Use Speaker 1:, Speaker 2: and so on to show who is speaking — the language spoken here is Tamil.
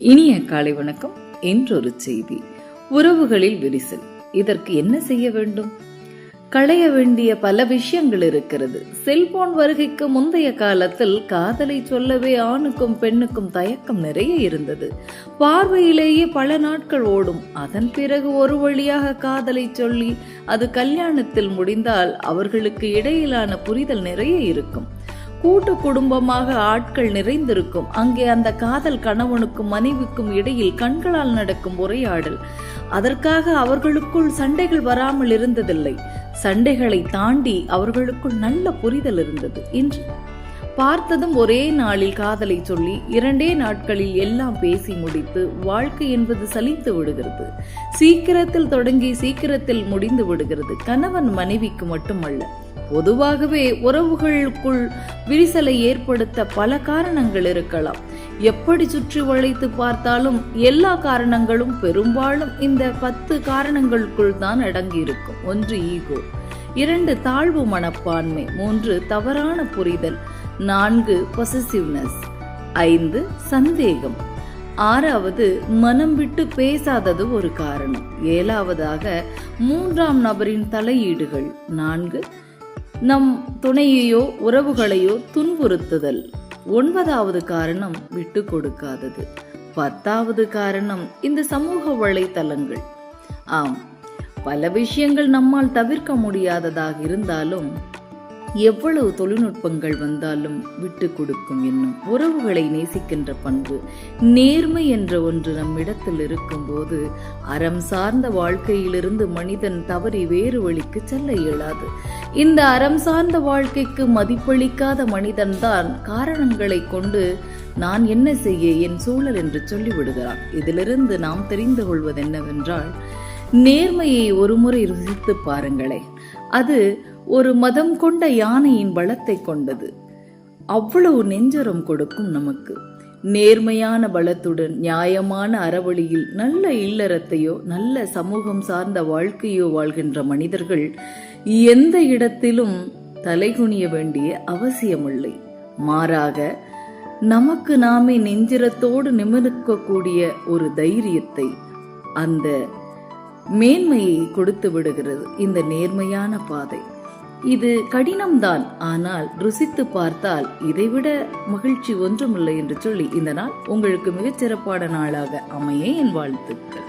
Speaker 1: இனிய காலை வணக்கம். என்றொரு செய்தி. உறவுகளில் விரிசல். இதற்கு என்ன செய்ய வேண்டும்? களைய வேண்டிய பல விஷயங்கள் இருக்கிறது. செல்போன் வருகைக்கு முந்தைய காலத்தில் காதலை சொல்லவே ஆணுக்கும் பெண்ணுக்கும் தயக்கம் நிறைய இருந்தது. பார்வையிலேயே பல நாட்கள் ஓடும். அதன் பிறகு ஒரு வழியாக காதலை சொல்லி அது கல்யாணத்தில் முடிந்தால் அவர்களுக்கு இடையிலான புரிதல் நிறைய இருக்கும். கூட்டு குடும்பமாக ஆட்கள் நிறைந்திருக்கும். அங்கே அந்த காதல் கணவனுக்கும் மனைவிக்கும் இடையில் கண்களால் நடக்கும் உரையாடல். அதற்காக அவர்களுக்குள் சண்டைகள் வராமல் இருந்ததில்லை. சண்டைகளை தாண்டி அவர்களுக்குள் நல்ல புரிதல் இருந்தது. இன்று பார்த்ததும் ஒரே நாளில் காதலை சொல்லி இரண்டே நாட்களில் எல்லாம் பேசி முடித்து வாழ்க்கை என்பது சலித்து விடுகிறது. சீக்கிரத்தில் தொடங்கி சீக்கிரத்தில் முடிந்து விடுகிறது. கணவன் மனைவிக்கு மட்டுமல்ல பொதுவாகவே உறவுகளுக்குள் விரிசலை ஏற்படுத்த பல காரணங்கள் இருக்கலாம். எப்படி சுற்றி வளைத்து பார்த்தாலும் எல்லா காரணங்களும் பெரும்பாலும் இந்த பத்து காரணங்களுக்குள் தான் அடங்கி இருக்கும் ஒன்று ஈகோ இரண்டு தாழ்வு மனப்பான்மை மூன்று தவறான புரிதல் நான்கு பொசசிவ்னஸ் ஐந்து சந்தேகம். ஆறாவது மனம் விட்டு பேசாதது ஒரு காரணம். ஏழாவதாக மூன்றாம் நபரின் தலையீடுகள் நான்கு நம் துணையையோ உறவுகளையோ துன்புறுத்துதல். ஒன்பதாவது காரணம் விட்டு கொடுக்காதது. பத்தாவது காரணம் இந்த சமூக வலைத்தளங்கள். ஆம் பல விஷயங்கள் நம்மால் தவிர்க்க முடியாததாக இருந்தாலும் எவ்வளவு தொழில்நுட்பங்கள் வந்தாலும் விட்டு கொடுக்கும் என்னும் உறவுகளை நேசிக்கின்ற பண்பு நேர்மை என்ற ஒன்று நம்மிடத்தில் இருக்கும்போது அறம் சார்ந்த வாழ்க்கையிலிருந்து மனிதன் தவறி வேறு வழிக்கு செல்ல இயலாது. இந்த அறம் சார்ந்த வாழ்க்கைக்கு மதிப்பளிக்காத மனிதன்தான் காரணங்களை கொண்டு நான் என்ன செய்ய என் சூழல் என்று சொல்லிவிடுகிறான். இதிலிருந்து நாம் தெரிந்து கொள்வது என்னவென்றால் நேர்மையை ஒருமுறை ருசித்து பாருங்களேன் அது ஒரு மதம் கொண்ட யானையின் பலத்தை கொண்டது. அவ்வளவு நெஞ்சரம் கொடுக்கும் நமக்கு. நேர்மையான பலத்துடன் நியாயமான அறவழியில் நல்ல இல்லறத்தையோ நல்ல சமூகம் சார்ந்த வாழ்க்கையோ வாழ்கின்ற மனிதர்கள் எந்த இடத்திலும் தலைகுனிய வேண்டிய அவசியமில்லை. மாறாக நமக்கு நாமே நெஞ்சிரத்தோடு நிமிர்க்கக்கூடிய ஒரு தைரியத்தை அந்த மேன்மையை கொடுத்து விடுகிறது. இந்த நேர்மையான பாதை. இது கடினம்தான். ஆனால் ருசித்து பார்த்தால் இதைவிட மகிழ்ச்சி ஒன்றுமில்லை என்று சொல்லி இந்த நாள் உங்களுக்கு மிகச்சிறப்பான நாளாக அமைய என் வாழ்த்துக்கள்.